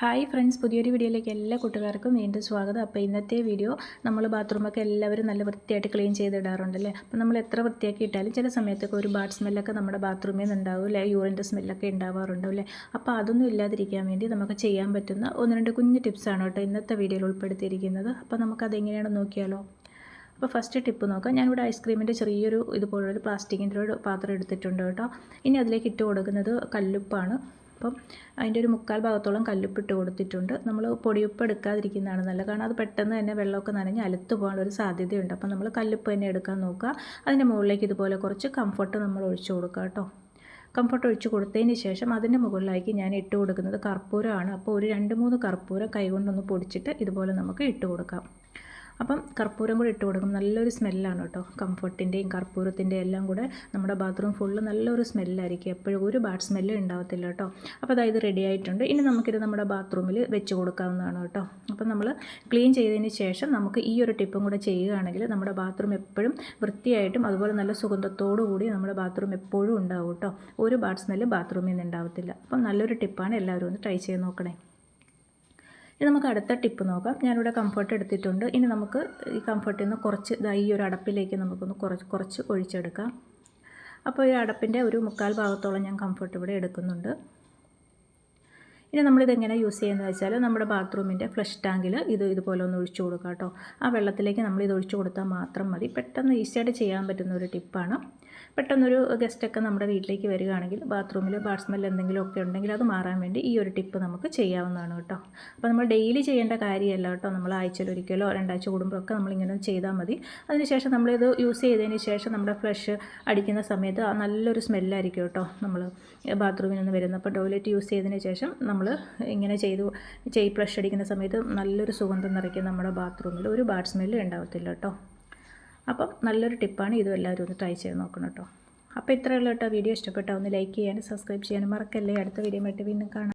Hi friends പുതിയൊരു വീഡിയോയിലേക്ക് എല്ലാ കൂട്ടുകാർക്കും വീണ്ടും സ്വാഗതം. അപ്പോൾ ഇന്നത്തെ വീഡിയോ നമ്മൾ ബാത്റൂമൊക്കെ എല്ലാവരും നല്ല വൃത്തിയായിട്ട് ക്ലീൻ ചെയ്തിടാറുണ്ടല്ലേ? അപ്പോൾ നമ്മൾ എത്ര വൃത്തിയാക്കി ഇട്ടാലും ചില സമയത്തൊക്കെ ഒരു ബാഡ് സ്മെല്ലൊക്കെ നമ്മുടെ ബാത്റൂമിൽ നിന്ന് ഉണ്ടാവും അല്ലേ? യൂറിന്റെ സ്മെല്ലൊക്കെ ഉണ്ടാവാറുണ്ടാവും അല്ലേ? അപ്പോൾ അതൊന്നും ഇല്ലാതിരിക്കാൻ വേണ്ടി നമുക്ക് ചെയ്യാൻ പറ്റുന്ന ഒന്ന് രണ്ട് കുഞ്ഞ് ടിപ്സാണ് കേട്ടോ ഇന്നത്തെ വീഡിയോയിൽ ഉൾപ്പെടുത്തിയിരിക്കുന്നത്. അപ്പോൾ നമുക്കതെങ്ങനെയാണെന്ന് നോക്കിയാലോ? അപ്പോൾ ഫസ്റ്റ് ടിപ്പ് നോക്കാം. ഞാനിവിടെ ഐസ്ക്രീമിന്റെ ചെറിയൊരു ഇതുപോലൊരു പ്ലാസ്റ്റിക്കിന്റെ ഒരു പാത്രം എടുത്തിട്ടുണ്ട് കേട്ടോ. ഇനി അതിലേക്ക് ഇട്ട് കൊടുക്കുന്നത് കല്ലുപ്പാണ്. അപ്പം അതിന്റെ ഒരു മുക്കാൽ ഭാഗത്തോളം കല്ലുപ്പിട്ട് കൊടുത്തിട്ടുണ്ട്. നമ്മൾ പൊടിയുപ്പ് എടുക്കാതിരിക്കുന്നതാണ് നല്ല കാരണം അത് പെട്ടെന്ന് തന്നെ വെള്ളമൊക്കെ നനഞ്ഞ് അലുത്ത് പോകാനുള്ളൊരു സാധ്യതയുണ്ട്. അപ്പം നമ്മൾ കല്ലുപ്പ് തന്നെ എടുക്കാൻ നോക്കുക. അതിന്റെ മുകളിലേക്ക് ഇതുപോലെ കുറച്ച് കംഫർട്ട് നമ്മൾ ഒഴിച്ചു കൊടുക്കുക കേട്ടോ. കംഫർട്ട് ഒഴിച്ച് കൊടുത്തതിന് ശേഷം അതിന്റെ മുകളിലേക്ക് ഞാൻ ഇട്ട് കൊടുക്കുന്നത് കർപ്പൂരമാണ്. അപ്പോൾ ഒരു രണ്ട് മൂന്ന് കർപ്പൂരം കൈകൊണ്ടൊന്ന് പൊടിച്ചിട്ട് ഇതുപോലെ നമുക്ക് ഇട്ട് കൊടുക്കാം. അപ്പം കർപ്പൂരം കൂടി ഇട്ട് കൊടുക്കും. നല്ലൊരു സ്മെല്ലാണ് കേട്ടോ. കംഫർട്ടിന്റെയും കർപ്പൂരത്തിന്റെയും എല്ലാം കൂടെ നമ്മുടെ ബാത്റൂം ഫുള്ള് നല്ലൊരു സ്മെല്ലായിരിക്കും. എപ്പോഴും ഒരു ബാഡ് സ്മെല്ലും ഉണ്ടാവത്തില്ല കേട്ടോ. അപ്പോൾ അതായത് റെഡി ആയിട്ടുണ്ട്. ഇനി നമുക്കിത് നമ്മുടെ ബാത്റൂമിൽ വെച്ച് കൊടുക്കാവുന്നതാണ് കേട്ടോ. അപ്പം നമ്മൾ ക്ലീൻ ചെയ്തതിന് ശേഷം നമുക്ക് ഈ ഒരു ടിപ്പും കൂടെ ചെയ്യുകയാണെങ്കിൽ നമ്മുടെ ബാത്റൂം എപ്പോഴും വൃത്തിയായിട്ടും അതുപോലെ നല്ല സുഗന്ധത്തോടു കൂടി നമ്മുടെ ബാത്റൂം എപ്പോഴും ഉണ്ടാവും കേട്ടോ. ഒരു ബാഡ് സ്മെല്ല് ബാത്റൂമിൽ നിന്ന് ഉണ്ടാവത്തില്ല. അപ്പം നല്ലൊരു ടിപ്പാണ് എല്ലാവരും ഒന്ന് ട്രൈ ചെയ്ത് നോക്കണേ. ഇനി നമുക്ക് അടുത്ത ടിപ്പ് നോക്കാം. ഞാനിവിടെ കംഫർട്ട് എടുത്തിട്ടുണ്ട്. ഇനി നമുക്ക് ഈ കംഫർട്ടിൽ നിന്ന് കുറച്ച് ഈ ഒരു അടപ്പിലേക്ക് നമുക്കൊന്ന് കുറച്ച് കുറച്ച് ഒഴിച്ചെടുക്കാം. അപ്പോൾ ഈ അടപ്പിന്റെ ഒരു മുക്കാൽ ഭാഗത്തോളം ഞാൻ കംഫർട്ട് ഇവിടെ എടുക്കുന്നുണ്ട്. ഇനി നമ്മളിതെങ്ങനെ യൂസ് ചെയ്യുന്നത് വെച്ചാൽ നമ്മുടെ ബാത്റൂമിന്റെ ഫ്ലഷ് ടാങ്കിൽ ഇത് ഇതുപോലെ ഒന്ന് ഒഴിച്ചു കൊടുക്കുക കേട്ടോ. ആ വെള്ളത്തിലേക്ക് നമ്മൾ ഇത് ഒഴിച്ചു കൊടുത്താൽ മാത്രം മതി. പെട്ടെന്ന് ഈസിയായിട്ട് ചെയ്യാൻ പറ്റുന്ന ഒരു ടിപ്പാണ്. പെട്ടെന്നൊരു ഗസ്റ്റൊക്കെ നമ്മുടെ വീട്ടിലേക്ക് വരികയാണെങ്കിൽ ബാത്റൂമിൽ ബാഡ് സ്മെൽ എന്തെങ്കിലുമൊക്കെ ഉണ്ടെങ്കിൽ അത് മാറാൻ വേണ്ടി ഈ ഒരു ടിപ്പ് നമുക്ക് ചെയ്യാവുന്നതാണ് കേട്ടോ. അപ്പോൾ നമ്മൾ ഡെയിലി ചെയ്യേണ്ട കാര്യമല്ല കേട്ടോ. നമ്മൾ ആഴ്ചയിൽ ഒരിക്കലോ രണ്ടാഴ്ച കൂടുമ്പോഴൊക്കെ നമ്മളിങ്ങനെ ചെയ്താൽ മതി. അതിനുശേഷം നമ്മളിത് യൂസ് ചെയ്തതിന് ശേഷം നമ്മുടെ ഫ്ലഷ് അടിക്കുന്ന സമയത്ത് നല്ലൊരു സ്മെല്ലായിരിക്കും കേട്ടോ. നമ്മൾ ബാത്റൂമിൽ നിന്ന് വരുന്നത് അപ്പോൾ ടോയ്ലറ്റ് യൂസ് ചെയ്തതിന് ശേഷം നമ്മൾ ഇങ്ങനെ ചെയ്തു ചെയ് ഫ്ലഷ് അടിക്കുന്ന സമയത്ത് നല്ലൊരു സുഗന്ധം നിറയ്ക്കും നമ്മുടെ ബാത്റൂമിൽ ഒരു ബാഡ് സ്മെല്ല് ഉണ്ടാവത്തില്ല കേട്ടോ അപ്പം നല്ലൊരു ടിപ്പാണ് ഇതും എല്ലാവരും ഒന്ന് ട്രൈ ചെയ്ത് നോക്കണം കേട്ടോ അപ്പോൾ ഇത്രയുള്ള കേട്ടോ വീഡിയോ ഇഷ്ടപ്പെട്ടാൽ ഒന്ന് ലൈക്ക് ചെയ്യാനും സബ്സ്ക്രൈബ് ചെയ്യാനും മറക്കല്ലേ. അടുത്ത വീഡിയോ ആയിട്ട് വീണ്ടും കാണാം.